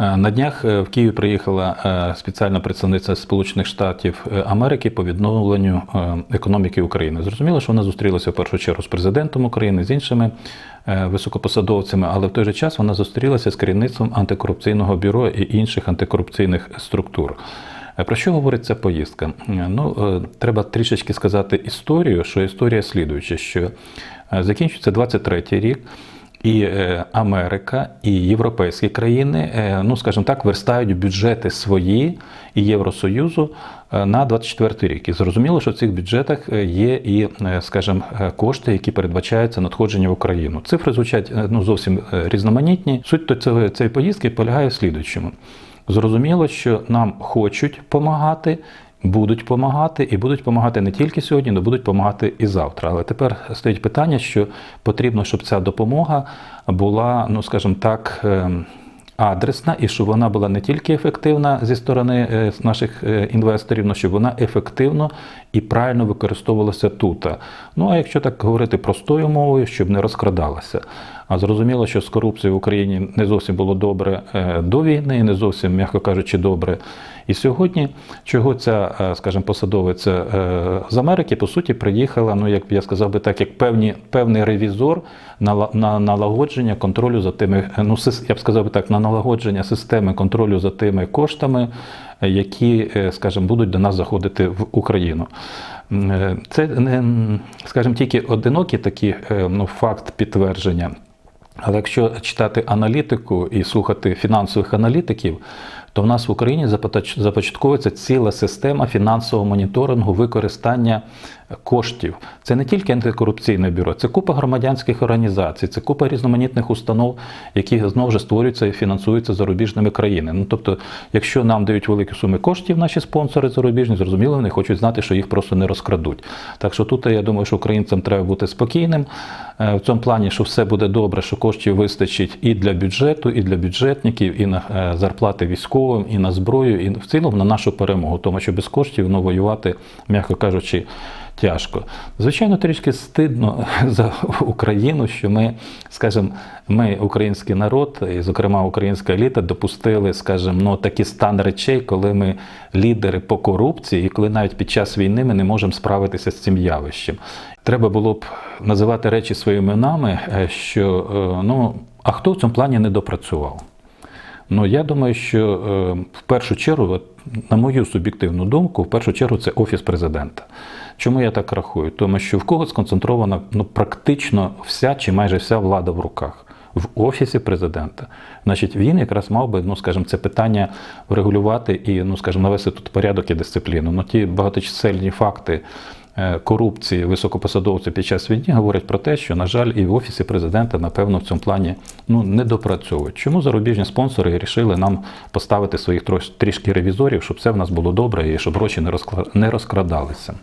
Е, На днях е, в Київ приїхала е, спеціальна представниця Сполучених Штатів Америки по відновленню економіки України. Зрозуміло, що вона зустрілася в першу чергу з президентом України, з іншими високопосадовцями, але в той же час вона зустрілася з керівництвом антикорупційного бюро і інших антикорупційних структур. Про що говорить ця поїздка? Ну, треба трішечки сказати історію, що історія слідуюча, що закінчується 23-й рік. І е, Америка, і європейські країни, е, ну скажімо так, верстають бюджети свої і Євросоюзу е, на 24 рік. І зрозуміло, що в цих бюджетах є і, скажімо, кошти, які передбачаються надходження в Україну. Цифри звучать ну зовсім різноманітні. Суть цього цієї поїздки полягає в слідуючому. Зрозуміло, що нам хочуть допомагати. Будуть допомагати і будуть допомагати не тільки сьогодні, але будуть допомагати і завтра. Але тепер стоїть питання, що потрібно, щоб ця допомога була, ну скажімо так, ем, адресна, і щоб вона була не тільки ефективна зі сторони е, наших е, інвесторів, але щоб вона ефективно і правильно використовувалася тут. Ну а якщо так говорити простою мовою, щоб не розкрадалася. А зрозуміло, що з корупцією в Україні не зовсім було добре е, до війни, не зовсім, м'яко кажучи, добре. І сьогодні, чого ця, е, скажімо, посадовиця е, з Америки, по суті, приїхала, ну як я сказав би так, як певні, певний ревізор на, на налагодження контролю за тими, ну я б сказав би так, на налагодження системи контролю за тими коштами, які, е, скажімо, будуть до нас заходити в Україну. Це не, скажімо, тільки одинокі такі ну, факт підтвердження. Але якщо читати аналітику і слухати фінансових аналітиків, то в нас в Україні започатковується ціла система фінансового моніторингу використання коштів. Це не тільки антикорупційне бюро, це купа громадянських організацій, це купа різноманітних установ, які знову ж створюються і фінансуються зарубіжними країнами. Ну тобто, якщо нам дають великі суми коштів, наші спонсори зарубіжні, зрозуміло, вони хочуть знати, що їх просто не розкрадуть. Так що тут я думаю, що українцям треба бути спокійним е, в цьому плані, що все буде добре, що коштів вистачить і для бюджету, і для бюджетників, і на е, зарплати військовим, і на зброю, і в цілому на нашу перемогу. Тому що без коштів ну, воювати, м'яко кажучи, тяжко. Звичайно, трішки стидно за Україну, що ми, скажімо, ми, український народ, і, зокрема, українська еліта, допустили, скажімо, ну, такий стан речей, коли ми лідери по корупції, і коли навіть під час війни ми не можемо справитися з цим явищем. Треба було б називати речі своїми іменами, е, що е, ну, а хто в цьому плані не допрацював? Ну, я думаю, що е, в першу чергу, на мою суб'єктивну думку, в першу чергу це офіс президента. Чому я так рахую? Тому що в кого сконцентрована ну, практично вся чи майже вся влада в руках. В офісі президента, значить, він якраз мав би, ну скажімо, це питання врегулювати і, ну скажімо, навести тут порядок і дисципліну. Ну ті багаточисельні факти корупції високопосадовців під час війни говорять про те, що, на жаль, і в офісі президента, напевно, в цьому плані ну не допрацьовують. Чому зарубіжні спонсори вирішили нам поставити своїх трішки ревізорів, щоб все в нас було добре і щоб гроші не розкрадалися?